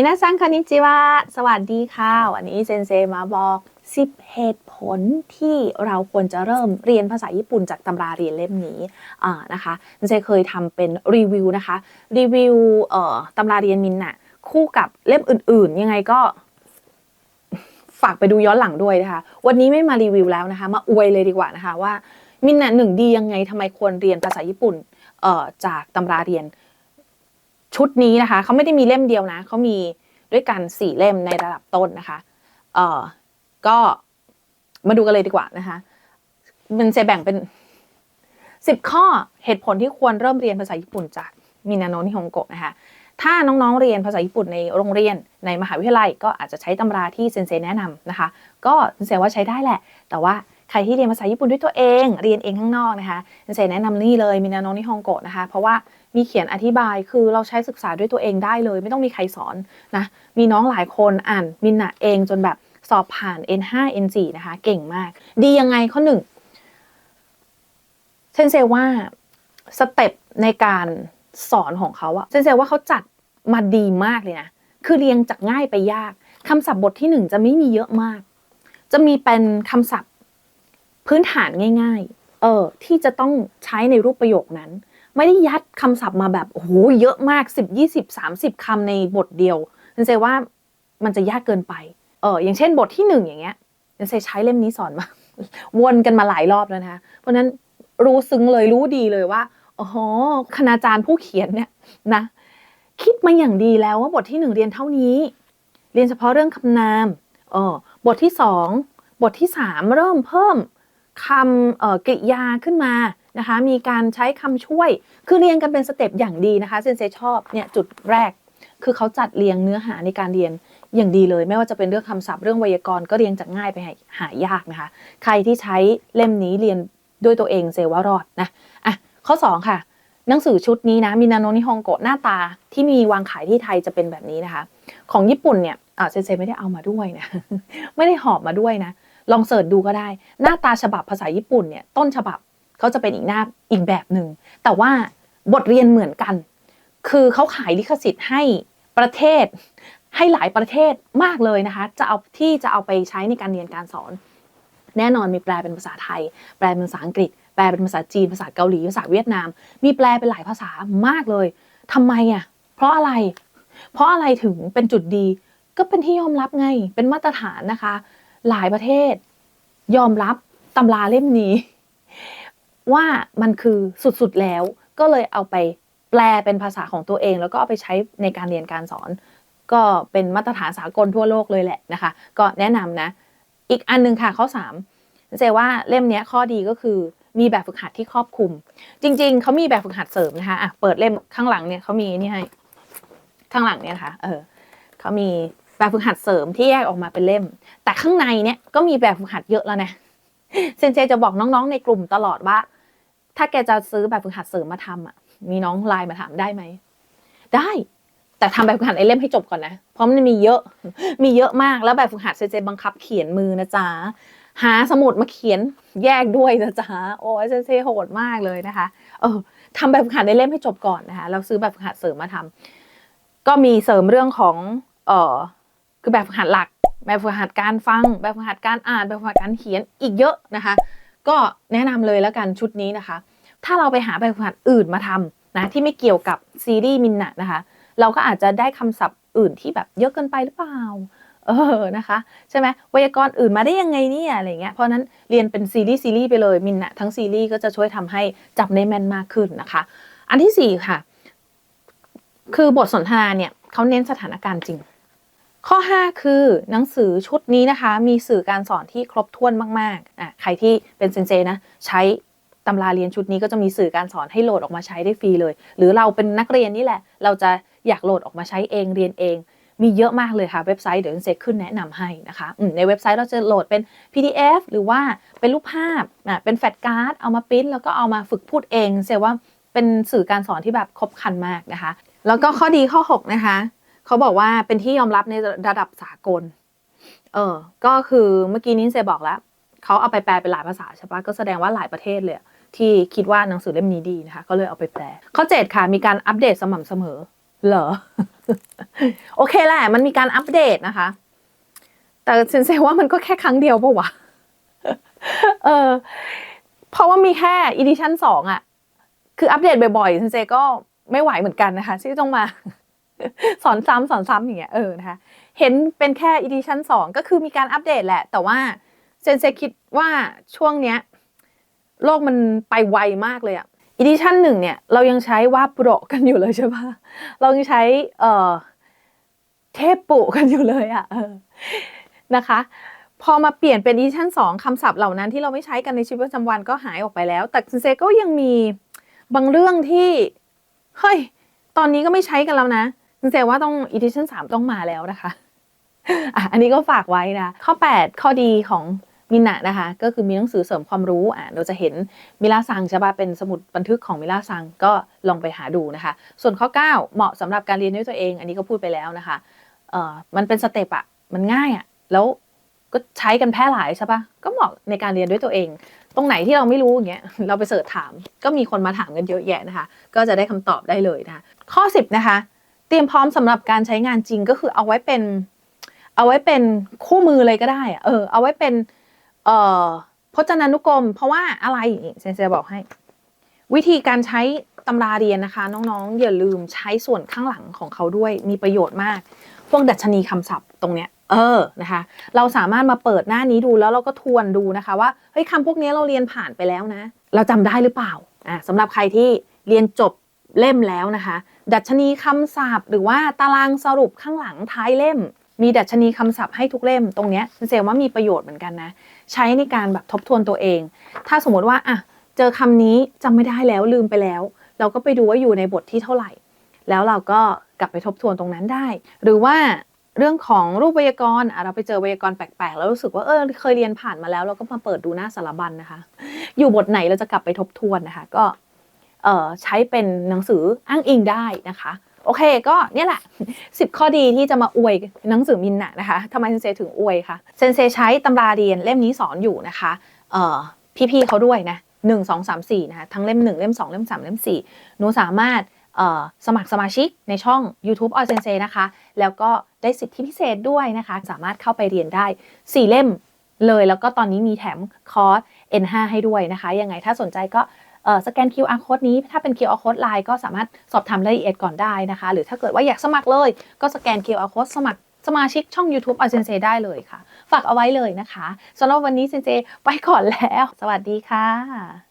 มินาซังคานิจิวะสวัสดีค่ะ วันนี้เซนเซมาบอก 10 เหตุผลที่เราควรจะเริ่มเรียนภาษาญี่ปุ่นจากตำราเรียนเล่มนี้นะคะเซนเซเคยทำเป็นรีวิวนะคะ รีวิวตำราเรียนมินน่ะคู่กับเล่มอื่น ๆ ยังไงก็ฝากไปดูย้อนหลังด้วยนะคะ วันนี้ไม่มารีวิวแล้วนะคะ มาอวยเลยดีกว่านะคะว่ามินน่ะหนึ่งดียังไงทำไมควรเรียนภาษาญี่ปุ่นจากตำราเรียน ชุดนี้นะคะเขาไม่ได้มีเล่มเดียวนะเขามีด้วยกันสี่เล่มในระดับต้นนะคะเอ่อก็มาดูกันเลยดีกว่านะคะมันจะแบ่งเป็นสิบข้อเหตุผลที่ควรเริ่มเรียนภาษาญี่ปุ่นจากมินาโนะนิฮงโกะนะคะถ้าน้องๆเรียนภาษาญี่ปุ่นในโรงเรียนในมหาวิทยาลัย ก็อาจจะใช้ตำราที่เซนเซแนะนำนะคะ ก็เซนเซว่าใช้ได้แหละ แต่ว่าใครที่เรียนภาษาญี่ปุ่นด้วยตัวเอง เรียนเองข้างนอกนะคะเซนเซแนะนำนี่เลยมินาโนะนิฮงโกะนะคะ เพราะว่า มีเขียนอธิบายคือเราใช้ศึกษาด้วยตัวเองได้เลย ไม่ต้องมีใครสอนนะมีน้องหลายคนอ่านมินนะเองจนแบบสอบผ่าน N5 N4 นะคะ เก่งมาก ดียังไงข้อหนึ่งเซนเซว่าสเต็ปในการสอนของเขาอะเซนเซว่าเขาจัดมาดีมากเลยนะ คือเรียงจากง่ายไปยากคำศัพท์บทที่หนึ่งจะไม่มีเยอะมาก จะมีเป็นคำศัพท์พื้นฐานง่าย ๆ เออที่จะต้องใช้ในรูปประโยคนั้น ไม่ได้ยัดคำศัพท์มาแบบโอ้โหเยอะมาก 10 20 30คำในบทเดียวเซนเซว่ามันจะยากเกินไป เอออย่างเช่นบทที่หนึ่งอย่างเงี้ยเซนเซใช้เล่มนี้สอนมา วนกันมาหลายรอบแล้วนะคะเพราะนั้นรู้ซึ้งเลยรู้ดีเลยว่าอ๋อคณาจารย์ผู้เขียนเนี่ยนะคิดมาอย่างดีแล้วว่าบทที่หนึ่งเรียนเท่านี้ เรียนเฉพาะเรื่องคำนามเออบทที่สองบทที่สามเริ่มเพิ่มคำเอ่อกริยาขึ้นมา นะคะ มีการใช้คำช่วย คือเรียงกันเป็นสเต็ปอย่างดีนะคะ เซนเซชอบเนี่ยจุดแรก คือเขาจัดเรียงเนื้อหาในการเรียนอย่างดีเลย ไม่ว่าจะเป็นเรื่องคำศัพท์เรื่องไวยากรณ์ก็เรียงจากง่ายไปหายากนะคะ ใครที่ใช้เล่มนี้เรียนด้วยตัวเองเซว่ารอดนะอะข้อ 2 ค่ะ หนังสือชุดนี้นะมินาโนนิฮงโกะหน้าตาที่มีวางขายที่ไทยจะเป็นแบบนี้นะคะ ของญี่ปุ่นเนี่ยอ่าเซนเซไม่ได้เอามาด้วยนะไม่ได้หอบมาด้วยนะลองเสิร์ชดูก็ได้ หน้าตาฉบับภาษาญี่ปุ่นเนี่ยต้นฉบับ เขาจะเป็นอีกหน้าอีกแบบหนึ่งแต่ว่าบทเรียนเหมือนกัน คือเขาขายลิขสิทธิ์ให้ประเทศ ให้หลายประเทศมากเลยนะคะ จะเอาที่จะเอาไปใช้ในการเรียนการสอน แน่นอนมีแปลเป็นภาษาไทย แปลเป็นภาษาอังกฤษ แปลเป็นภาษาจีนภาษาเกาหลีภาษาเวียดนาม มีแปลเป็นหลายภาษามากเลยทำไมอะเพราะอะไร เพราะอะไรถึงเป็นจุดดี ก็เป็นที่ยอมรับไง เป็นมาตรฐานนะคะ หลายประเทศ ยอมรับตำราเล่มนี้ ว่ามันคือสุดๆแล้ว ก็เลยเอาไปแปลเป็นภาษาของตัวเอง แล้วก็เอาไปใช้ในการเรียนการสอน ก็เป็นมาตรฐานสากลทั่วโลกเลยแหละนะคะ ก็แนะนำนะ อีกอันหนึงค่ะข้อ3เจว่าเล่มนี้ข้อดีก็คือมีแบบฝึกหัดที่ครอบคลุม จริง ๆเขามีแบบฝึกหัดเสริมนะคะอะเปิดเล่มข้างหลังเนี่ยเขามีนี่ให้ข้างหลังเนี่ยนะคะเออเขามีแบบฝึกหัดเสริมที่แยกออกมาเป็นเล่ม แต่ข้างในเนี่ยก็มีแบบฝึกหัดเยอะแล้วนะเซนเจจะบอกน้องๆในกลุ่มตลอดว่า ถ้าแกจะซื้อแบบฝึกหัดเสริมมาทำอะ มีน้องไลน์มาถามได้ไหม ได้ แต่ทำแบบฝึกหัดไอเล่มให้จบก่อนนะ เพราะมันมีเยอะ มีเยอะมาก แล้วแบบฝึกหัดเซเจบังคับเขียนมือนะจ๊ะ หาสมุดมาเขียนแยกด้วยนะจ๊ะ โอ้ยเซเซโหดมากเลยนะคะ เออทำแบบฝึกหัดในเล่มให้จบก่อนนะคะแล้วซื้อแบบฝึกหัดเสริมมาทำก็มีเสริมเรื่องของ เออคือแบบฝึกหัดหลัก แบบฝึกหัดการฟัง แบบฝึกหัดการอ่าน แบบฝึกหัดการเขียน อีกเยอะนะคะ ก็แนะนำเลยแล้วกันชุดนี้นะคะ ถ้าเราไปหาแบบฝึกหัดอื่นมาทำนะที่ไม่เกี่ยวกับซีรีส์มินนะนะคะ เราก็อาจจะได้คำศัพท์อื่นที่แบบเยอะเกินไปหรือเปล่าเออนะคะใช่ไหมไวยากรณ์อื่นมาได้ยังไงเนี่ยอะไรเงี้ยเพราะนั้นเรียนเป็นซีรีส์ซีรีส์ไปเลยมินนะทั้งซีรีส์ก็จะช่วยทำให้จำได้แมนมากขึ้นนะคะ อันที่สี่ค่ะคือบทสนทนาเนี่ยเขาเน้นสถานการณ์จริง ข้อ 5 คือหนังสือชุดนี้นะคะ มีสื่อการสอนที่ครบถ้วนมากๆอะใครที่เป็นเซนเซนะใช้ตำราเรียนชุดนี้ก็จะมีสื่อการสอนให้โหลดออกมาใช้ได้ฟรีเลย หรือเราเป็นนักเรียนนี่แหละ เราจะอยากโหลดออกมาใช้เองเรียนเอง มีเยอะมากเลยค่ะเว็บไซต์เดี๋ยวเซนเซขึ้นแนะนำให้นะคะในเว็บไซต์เราจะโหลดเป็น PDF หรือว่าเป็นรูปภาพอะเป็นแฟลชการ์ดเอามาปริ้นแล้วก็เอามาฝึกพูดเองเซว่าเป็นสื่อการสอนที่แบบครบครันมากนะคะ แล้วก็ข้อดีข้อ 6 นะคะ เขาบอกว่าเป็นที่ยอมรับในระดับสากล เออ ก็คือเมื่อกี้นี้เซบอกแล้วเขาเอาไปแปลเป็นหลายภาษาใช่ปะก็แสดงว่าหลายประเทศเลยที่คิดว่าหนังสือเล่มนี้ดีนะคะ ก็เลยเอาไปแปลข้อ7ค่ะ มีการอัปเดตสม่ำเสมอ เหรอ โอเคแหละ มันมีการอัปเดตนะคะ แต่เซนเซว่ามันก็แค่ครั้งเดียวปะวะ เออ เพราะว่ามีแค่อีดิชั่นสองอะคืออัปเดตบ่อยๆเซนเซก็ไม่ไหวเหมือนกันนะคะ ที่ต้องมา สอนซ้ำสอนซ้ำอย่างเงี้ยเออนะคะเห็นเป็นแค่อีดิชั่นสองก็คือมีการอัปเดตแหละ แต่ว่าเซนเซคิดว่าช่วงเนี้ยโลกมันไปไวมากเลยอะอีดิชั่นหนึ่งเนี่ยเรายังใช้ว่าโรกันอยู่เลยใช่ปะเรายังใช้เอ่อเทพปุกันอยู่เลยอะเออนะคะ พอมาเปลี่ยนเป็นอีดิชั่นสองคำศัพท์เหล่านั้นที่เราไม่ใช้กันในชีวิตประจำวันก็หายออกไปแล้ว แต่เซนเซก็ยังมีบางเรื่องที่เฮ้ยตอนนี้ก็ไม่ใช้กันแล้วนะ เซนเซว่าต้องอีดิชั่นสามต้องมาแล้วนะคะอะอันนี้ก็ฝากไว้นะข้อ 8 ข้อดีของมินะนะคะ ก็คือมีหนังสือเสริมความรู้อะเราจะเห็นมิลาซังใช่ปะเป็นสมุดบันทึกของมิลาซังก็ลองไปหาดูนะคะ ส่วนข้อ 9 เหมาะสำหรับการเรียนด้วยตัวเอง อันนี้ก็พูดไปแล้วนะคะเอ่อมันเป็นสเต็ปอะมันง่ายอะแล้วก็ใช้กันแพร่หลายใช่ปะก็เหมาะในการเรียนด้วยตัวเอง ตรงไหนที่เราไม่รู้อย่างเงี้ยเราไปเสิร์ชถาม ก็มีคนมาถามกันเยอะแยะนะคะ ก็จะได้คำตอบได้เลยนะคะข้อ 10 นะคะ เตรียมพร้อมสำหรับการใช้งานจริงก็คือเอาไว้เป็น เอาไว้เป็นคู่มือเลยก็ได้ เออ เอาไว้เป็น เอ่อพจนานุกรม เพราะว่าอะไรเซนเซบอกให้ วิธีการใช้ตำราเรียนนะคะ น้องๆ อย่าลืมใช้ส่วนข้างหลังของเขาด้วยมีประโยชน์มาก พวกดัชนีคำศัพท์ตรงเนี้ยเออนะคะ เราสามารถมาเปิดหน้านี้ดูแล้วเราก็ทวนดูนะคะ ว่าเฮ้ยคำพวกนี้เราเรียนผ่านไปแล้วนะ เราจำได้หรือเปล่าอะสำหรับใครที่เรียนจบ เล่มแล้วนะคะ ดัชนีคำศัพท์ หรือว่าตารางสรุปข้างหลังท้ายเล่ม มีดัชนีคำศัพท์ให้ทุกเล่มตรงเนี้ยเซลว่ามีประโยชน์เหมือนกันนะ ใช้ในการแบบทบทวนตัวเอง ถ้าสมมติว่าอะเจอคำนี้จำไม่ได้แล้วลืมไปแล้ว เราก็ไปดูว่าอยู่ในบทที่เท่าไหร่ แล้วเราก็กลับไปทบทวนตรงนั้นได้ หรือว่าเรื่องของรูปไวยากรณ์เราไปเจอไวยากรณ์แปลกๆ แล้วรู้สึกว่าเออเคยเรียนผ่านมาแล้ว เราก็มาเปิดดูหน้าสารบัญนะคะ อยู่บทไหนเราจะกลับไปทบทวนนะคะ ก็ ใช้เป็นหนังสืออ้างอิงได้นะคะโอเคก็เนี่ยแหละ 10 ข้อดีที่จะมาอวยหนังสือมินนะนะคะทำไมเซนเซถึงอวยคะเซนเซใช้ตำราเรียนเล่มนี้สอนอยู่นะคะเอ่อพี่ๆเขาด้วยนะหนึ่งสองสามสี่นะคะทั้งเล่มหนึ่งเล่มสองเล่มสามเล่มสี่หนูสามารถสมัครสมาชิกในช่อง YouTube o อ Sensei นะคะ แล้วก็ได้สิทธิพิเศษด้วยนะคะ สามารถเข้าไปเรียนได้ 4 เล่มเลย แล้วก็ตอนนี้มีแถมคอร์ส N5 ให้ด้วยนะคะ ยังไงถ้าสนใจก็ สแกน QR code นี้ถ้าเป็น QR code Line ก็สามารถสอบถามรายละเอียดก่อนได้นะคะ หรือถ้าเกิดว่าอยากสมัครเลยก็สแกน QR code สมัครสมาชิกช่อง YouTube อาเซนเซได้เลยค่ะ ฝากเอาไว้เลยนะคะสำหรับวันนี้เซนเซไปก่อนแล้ว สวัสดีค่ะ